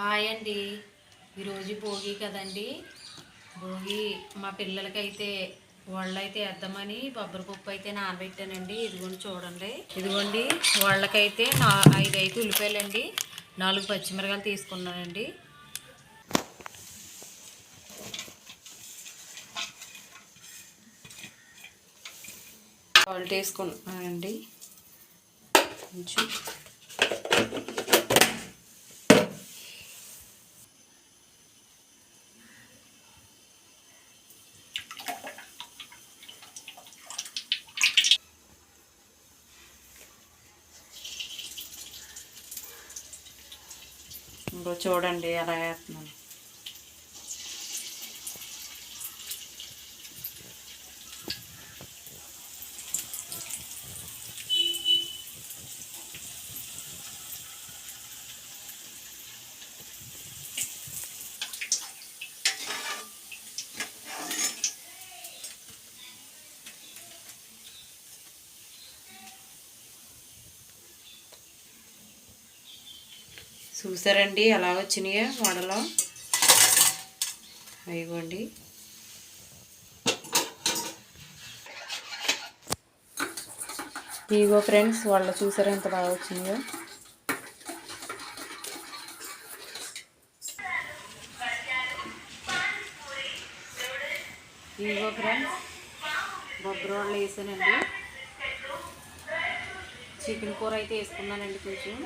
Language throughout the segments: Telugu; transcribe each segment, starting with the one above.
హాయ్ అండి. ఈరోజు భోగి కదండి. భోగి మా పిల్లలకైతే వాళ్ళైతే వేద్దామని బొబ్బరి పప్పు అయితే నానబెట్టానండి. ఇదిగోండి చూడండి. ఇదిగోండి వాళ్ళకైతే నా ఐదు అయితే ఉల్లిపాయలండి. నాలుగు పచ్చిమిరకాయలు తీసుకున్నానండి. సాల్ట్ వేసుకున్నానండి కొంచెం. ఇంకో చూడండి ఎలా వేస్తున్నాను చూసారండి ఎలా వచ్చినాయో వడలో? అయిగోండి ఇగో ఫ్రెండ్స్ వాళ్ళు చూసారా ఎంత బాగా వచ్చిందో ఇగో ఫ్రెండ్స్ బొబ్బరి వాళ్ళు వేసానండి. చికెన్ కూర అయితే వేసుకున్నానండి కొంచెం.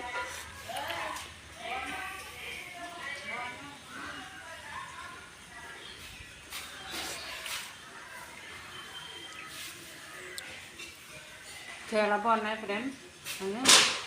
చాలా బాగున్నాయి ఫ్రెండ్స్